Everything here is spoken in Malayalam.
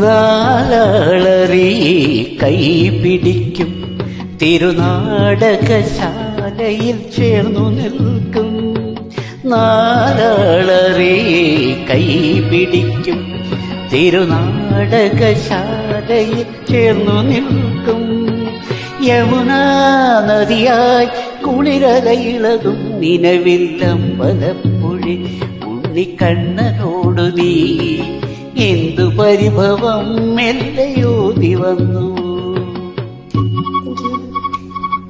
നാളറി കൈ പിടിക്കും. തിരുനാടകശാലയിൽ ചേർന്നു നിൽക്കും. നാലളറി കൈ പിടിക്കും. തിരുനാടകശാലയിൽ ചേർന്നു നിൽക്കും. യമുനാ നദിയായി കുളിരലയിളകും. നിലവില്ലമ്പലപ്പുഴി ഉണ്ണിക്കണ്ണനോടു നീ എന്തു പരിഭവം മെല്ലയോതി വന്നു.